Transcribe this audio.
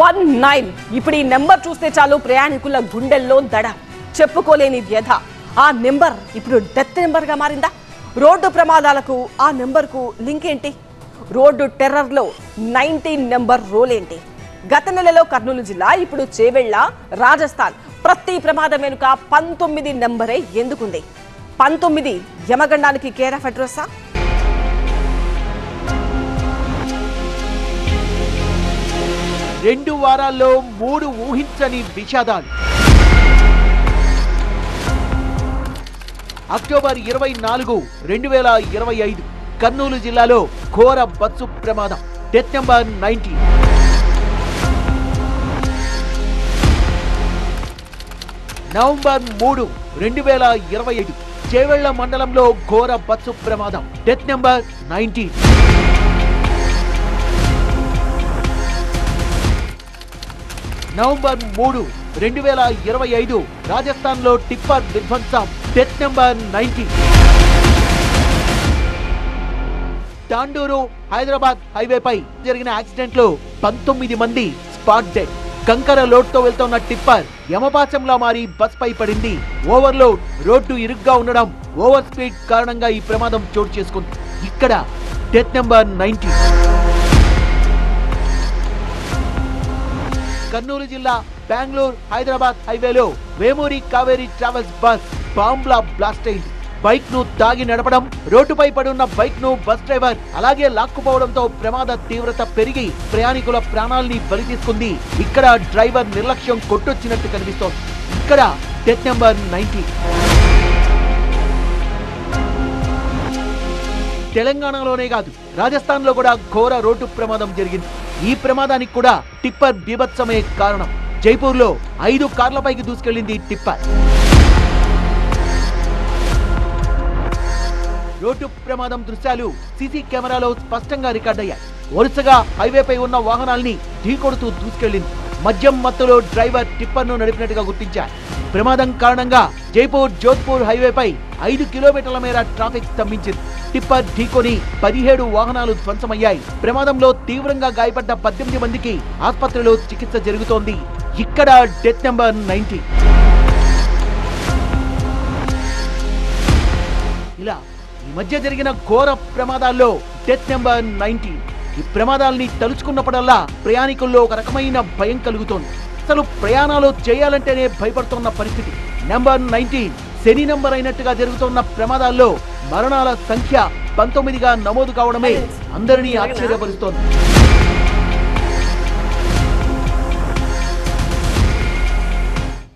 One nine. ఇప్పుడు ఈ number చూస్తే చాలు ప్రయాణికుల గుండెల్లో దడ. చెప్పుకోలేని వ్యధ. ఆ నెంబర్ ఇప్పుడు డెత్ నెంబర్గా మారిందా? రోడ్డు ప్రమాదాలకు ఆ నెంబర్కు లింక్ ఏంటి? రోడ్డు టెర్రర్లో నైన్టీన్ నెంబర్ రోల్ ఏంటి? గత నెలలో కర్నూలు జిల్లా ఇప్పుడు చేవెళ్ళ రాజస్థాన్. ప్రతి ప్రమాదం వెనుక పంతొమ్మిది నెంబరే ఎందుకుంది? పంతొమ్మిది యమగండానికి కేర్ ఆఫ్ అడ్రస్సా? రెండు వారాల్లో మూడు ఊహించని విషాదాలు. అక్టోబర్ ఇరవై నాలుగు రెండు వేల ఇరవై ఐదు కర్నూలు జిల్లాలో ఘోర బస్సు ప్రమాదం డెత్ నెంబర్ నైన్టీ నవంబర్ మూడు రెండు వేల ఇరవై ఐదు చేవెళ్ళ మండలంలో ఘోర బస్సు ప్రమాదం డెత్ నెంబర్ నైన్టీన్. నవంబర్ మూడు రెండు వేల ఇరవై ఐదు రాజస్థాన్లో టిప్పర్ విధ్వంసం. Death number ninety Tandur Hyderabad హైవేపై జరిగిన యాక్సిడెంట్లో పంతొమ్మిది మంది స్పాట్ డెడ్. కంకర లోడ్తో వెళ్తున్న టిప్పర్ యమపాచంలా మారి బస్ పై పడింది. ఓవర్లోడ్ రోడ్డు ఇరుగ్గా ఉండడం ఓవర్ స్పీడ్ కారణంగా ఈ ప్రమాదం చోటు చేసుకుంది. ఇక్కడ డెత్ నెంబర్ నైన్టీ కర్నూలు జిల్లా బెంగళూరు హైదరాబాద్ హైవేలో వేమూరి కావేరి ట్రావెల్స్ బస్ బాంబ్లా బ్లాస్ట్ అయింది బైక్ను తాగి నడపడం రోడ్డుపై పడున్న బైక్ను బస్ డ్రైవర్ అలాగే లాక్కుపోవడంతో ప్రమాద తీవ్రత పెరిగి ప్రయాణికుల ప్రాణాల్ని బలి తీసుకుంది. ఇక్కడ డ్రైవర్ నిర్లక్ష్యం కొట్టొచ్చినట్టు కనిపిస్తోంది. ఇక్కడ డెత్ నెంబర్ నైన్టీ తెలంగాణలోనే కాదు రాజస్థాన్లో కూడా ఘోర రోడ్డు ప్రమాదం జరిగింది. ఈ ప్రమాదానికి కూడా టిప్పర్ బీభత్సమే కారణం. జైపూర్లో ఐదు కార్లపైకి దూసుకెళ్ళింది టిప్పర్. రోడ్డు ప్రమాదం దృశ్యాలు సీసీ కెమెరాలో స్పష్టంగా రికార్డయ్యాయి. వరుసగా హైవేపై ఉన్న వాహనాల్ని ఢీకొడుతూ దూసుకెళ్ళింది మద్యం మత్తులో డ్రైవర్ టిప్పర్ను నడిపినట్టుగా గుర్తించారు. ప్రమాదం కారణంగా జైపూర్ జోధ్పూర్ హైవేపై ఐదు కిలోమీటర్ల మేర ట్రాఫిక్ స్తంభించింది. టిప్పర్ ఢీకొని పదిహేడు వాహనాలు ధ్వంసమయ్యాయి. ప్రమాదంలో తీవ్రంగా గాయపడ్డ పద్దెనిమిది మందికి ఆసుపత్రిలో చికిత్స జరుగుతోంది. ఇక్కడ డెత్ నెంబర్ నైన్టీ ఇలా ఈ మధ్య జరిగిన ఘోర ప్రమాదాల్లో డెత్ నెంబర్ నైన్టీ ఈ ప్రమాదాల్ని తలుచుకున్నప్పుడల్లా ప్రయాణికుల్లో ఒక రకమైన భయం కలుగుతోంది. అసలు ప్రయాణాలు చేయాలంటేనే భయపడుతున్న పరిస్థితి. నెంబర్ నైన్టీన్ శని నెంబర్ అయినట్టుగా జరుగుతున్న ప్రమాదాల్లో మరణాల సంఖ్య పంతొమ్మిదిగా నమోదు కావడమే అందరినీ ఆశ్చర్యపరుస్తోంది.